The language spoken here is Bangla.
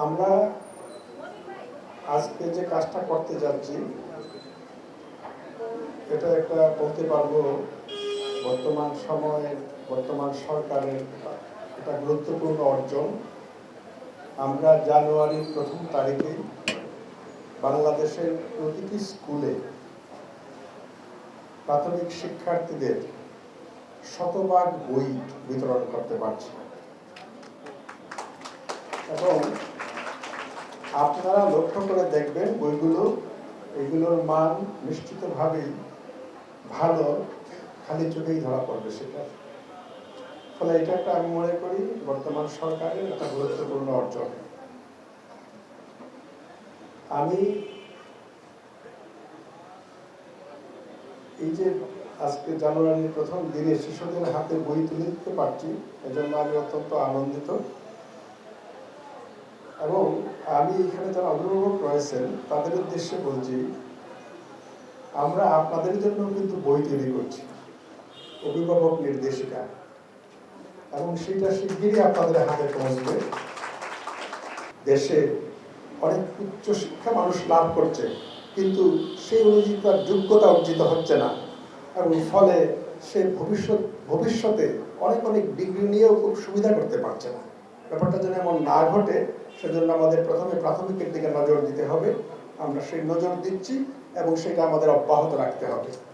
আমরা আজকে যে কাজটা করতে যাচ্ছি, এটা একটা বলতে পারব বর্তমান সময়ের, বর্তমান সরকারের একটা গুরুত্বপূর্ণ অর্জন। আমরা জানুয়ারির প্রথম তারিখে বাংলাদেশের প্রতিটি স্কুলে প্রাথমিক শিক্ষার্থীদের শতভাগ বই বিতরণ করতে পারছি। এবং আপনারা লক্ষ্য করে দেখবেন বইগুলো, এগুলোর মান নিশ্চিতভাবেই ভালো, খালি চোখেই ধরা পড়বে সেটা। ফলে এটা একটা আমি মনে করি বর্তমান সরকারের একটা গুরুত্বপূর্ণ অর্জন। আমি এই যে আজকে জানুয়ারির প্রথম দিনে শিশুদের হাতে বই তুলে দিতে পারছি, এজন্য আমি অত্যন্ত আনন্দিত। এবং আমি এখানে যারা অভিভাবক রয়েছেন, তাদের উদ্দেশ্যে বলছি, আমরা আপনাদের জন্য কিন্তু বই তৈরি করছি, অভিভাবক নির্দেশিকা। এবং সেটা শিগগিরই আপনাদের হাতে পৌঁছবে। দেশে অনেক উচ্চ শিক্ষা মানুষ লাভ করছে, কিন্তু সেই অনুযায়ী তার যোগ্যতা অর্জিত হচ্ছে না। এবং ফলে সে ভবিষ্যৎ, ভবিষ্যতে অনেক অনেক ডিগ্রি নিয়েও খুব সুবিধা করতে পারছে না। ব্যাপারটা যেন এমন না ঘটে সেজন্য আমাদের প্রথমে প্রাথমিকের দিকে নজর দিতে হবে। আমরা সেই নজর দিচ্ছি এবং সেটা আমাদের অব্যাহত রাখতে হবে।